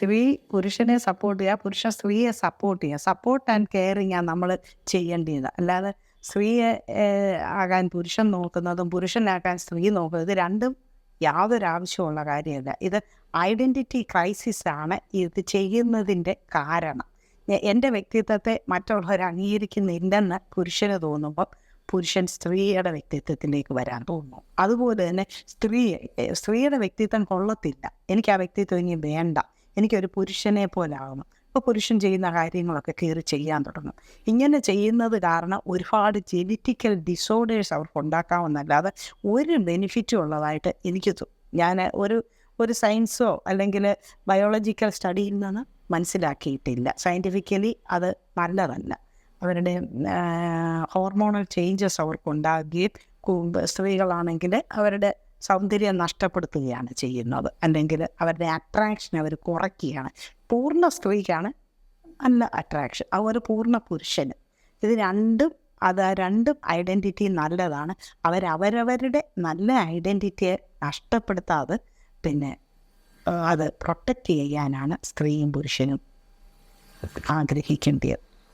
സ്ത്രീ പുരുഷനെ സപ്പോർട്ട് ചെയ്യുക പുരുഷൻ സ്ത്രീയെ സപ്പോർട്ട് ചെയ്യുക സപ്പോർട്ട് ആൻഡ് കെയറിങ് ആണ് നമ്മൾ ചെയ്യേണ്ടത് അല്ലാതെ സ്ത്രീയെ ആകാൻ പുരുഷൻ നോക്കുന്നതും പുരുഷനാകാൻ സ്ത്രീ നോക്കുന്നതും ഇത് രണ്ടും യാതൊരു ആവശ്യമുള്ള കാര്യമല്ല. ഇത് ഐഡന്റിറ്റി ക്രൈസിസ് ആണ്. ഇത് ചെയ്യുന്നതിന്റെ കാരണം. എന്റെ വ്യക്തിത്വത്തെ മറ്റുള്ളവർ അംഗീകരിക്കുന്നില്ലെന്ന് പുരുഷന് തോന്നുമ്പോൾ പുരുഷൻ സ്ത്രീയുടെ വ്യക്തിത്വത്തിലേക്ക് വരാൻ തോന്നുന്നു അതുപോലെ തന്നെ സ്ത്രീ സ്ത്രീയുടെ വ്യക്തിത്വം കൊള്ളത്തില്ല. എനിക്ക് ആ വ്യക്തിത്വം ഇനി വേണ്ട. എനിക്കൊരു പുരുഷനെ പോലെ ആകണം അപ്പോൾ പുരുഷൻ ചെയ്യുന്ന കാര്യങ്ങളൊക്കെ കയറി ചെയ്യാൻ തുടങ്ങും. ഇങ്ങനെ ചെയ്യുന്നത് കാരണം ഒരുപാട് ജെനറ്റിക്കൽ ഡിസോർഡേഴ്സ് അവർക്ക് ഉണ്ടാക്കാമെന്നല്ലാതെ ഒരു ബെനിഫിറ്റും ഉള്ളതായിട്ട് എനിക്ക് ഞാൻ ഒരു ഒരു സയൻസോ അല്ലെങ്കിൽ ബയോളജിക്കൽ സ്റ്റഡിയിൽ നിന്ന് മനസ്സിലാക്കിയിട്ടില്ല. സയന്റിഫിക്കലി അത് നല്ലതല്ല. അവരുടെ ഹോർമോണൽ ചേഞ്ചസ് അവർക്കുണ്ടാകുകയും ഉണ്ടാകുകയും സ്ത്രീകളാണെങ്കിൽ അവരുടെ സൗന്ദര്യം നഷ്ടപ്പെടുത്തുകയാണ് ചെയ്യുന്നത്. അല്ലെങ്കിൽ അവരുടെ അട്രാക്ഷൻ അവർ കുറയ്ക്കുകയാണ്. പൂർണ സ്ത്രീക്കാണ് നല്ല അട്രാക്ഷൻ അവർ ഒരു പൂർണ പുരുഷന്. ഇത് രണ്ടും അത് രണ്ടും ഐഡന്റിറ്റി നല്ലതാണ്. അവരവരവരുടെ നല്ല ഐഡന്റിറ്റിയെ നഷ്ടപ്പെടുത്താതെ പിന്നെ അത് പ്രൊട്ടക്റ്റ് ചെയ്യാനാണ് സ്ത്രീയും പുരുഷനും ആഗ്രഹിക്കേണ്ടത്